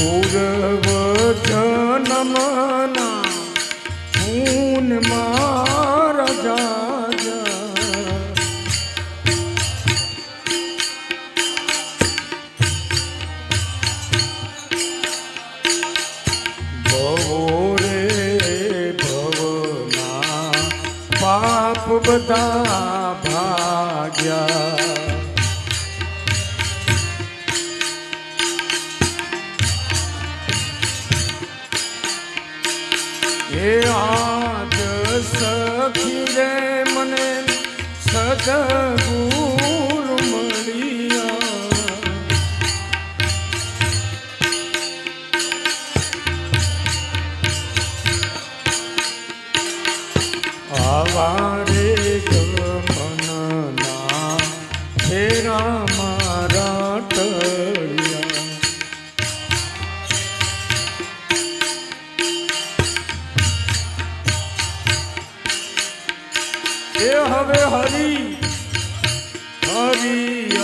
પૂર્વ જન્મના ખૂન મારા બધા ભાગ્યા. એ આજ સખી રે મને સદગુરુ મળ્યા. આવારે ગમનના હે મારા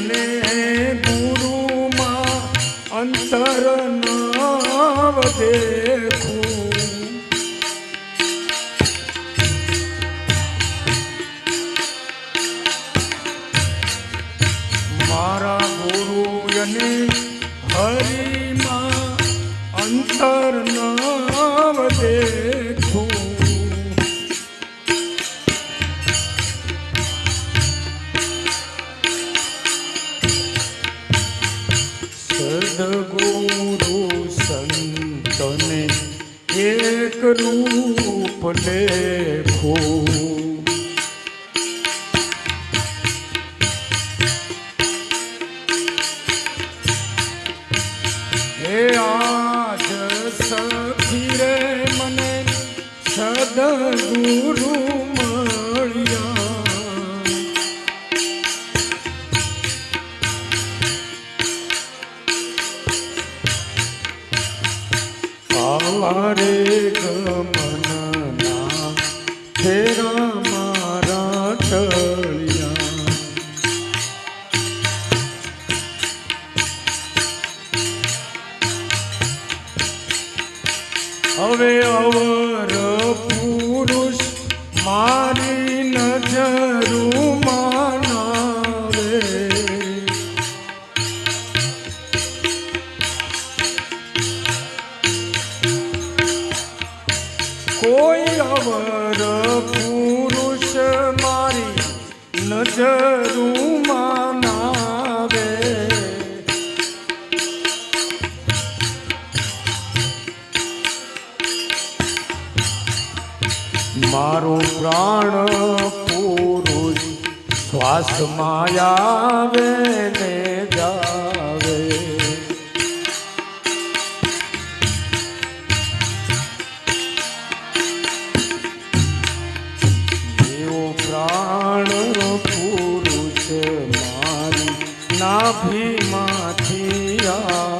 અને ગુરુમાં અંતર નાવ દેખું મારા ગુરુ અને હરિમાં અંતર નવ સદગુરુ સંતને એક રૂપ લેખું આવારે ગમનના ફેરા મારા ટળિયા હવે અવર શ્વાસમાં આવે ને જાવે. જેવો પ્રાણ પુરુષ મારી નાભીમાંથી આવે.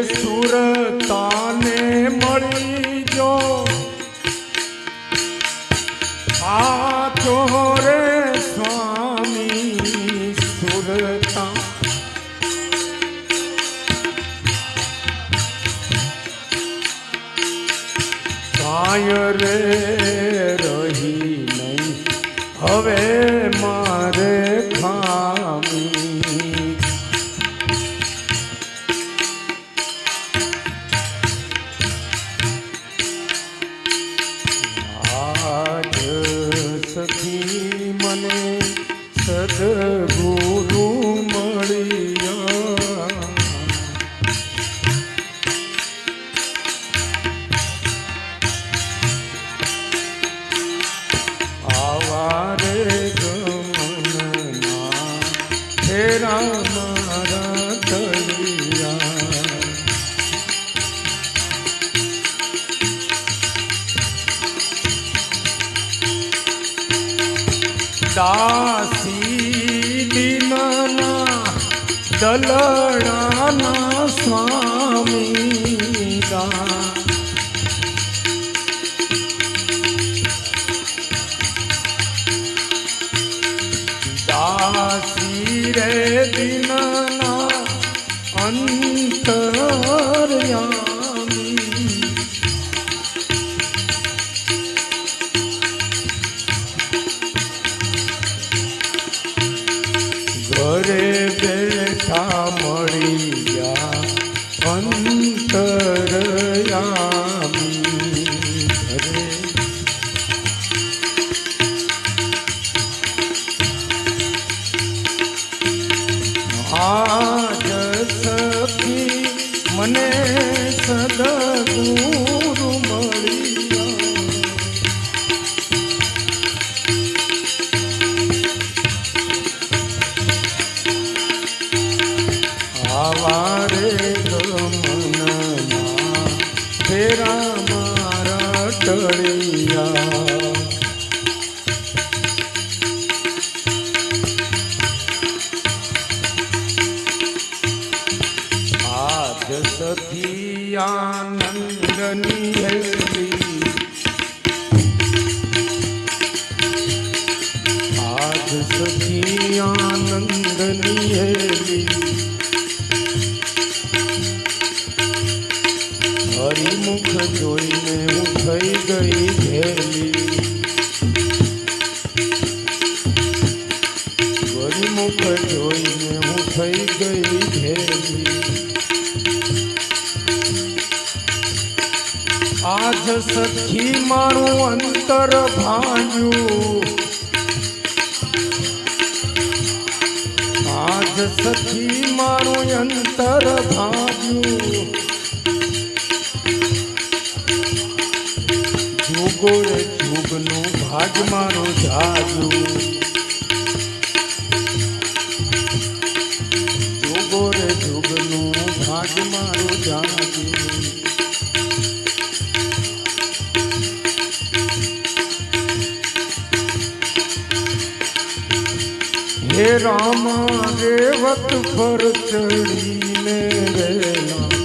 સુરતાને મળી જો. આ ચોરે સ્વામી સુરતા. કાય રે રહી નહીં. હવે મારે દાસી દિનના દલડાના સ્વામી ગા દાસી રે દિનના અંતરયા અંતરયામી ઘરે આજ સખી મને સદગુરુ ટળિયા આજ સખી આનંદની હેલી આજ સખી આનંદની હેલી હરિમુખ જોઈને હું થઈ ગઈ ઘેલી હરિમુખ જોઈને હું થઈ ગઈ ઘેલી આજ સખી મારું અંતર ભાંગ્યું. આજ સખી મારું અંતર ભાંગ્યું. જુગો રે જુગનું ભાગ મારો જાજુ. જુગો રે જુગનું ભાગ મારો જાજુ. હે રામ રેવત પર ચડીને રેલા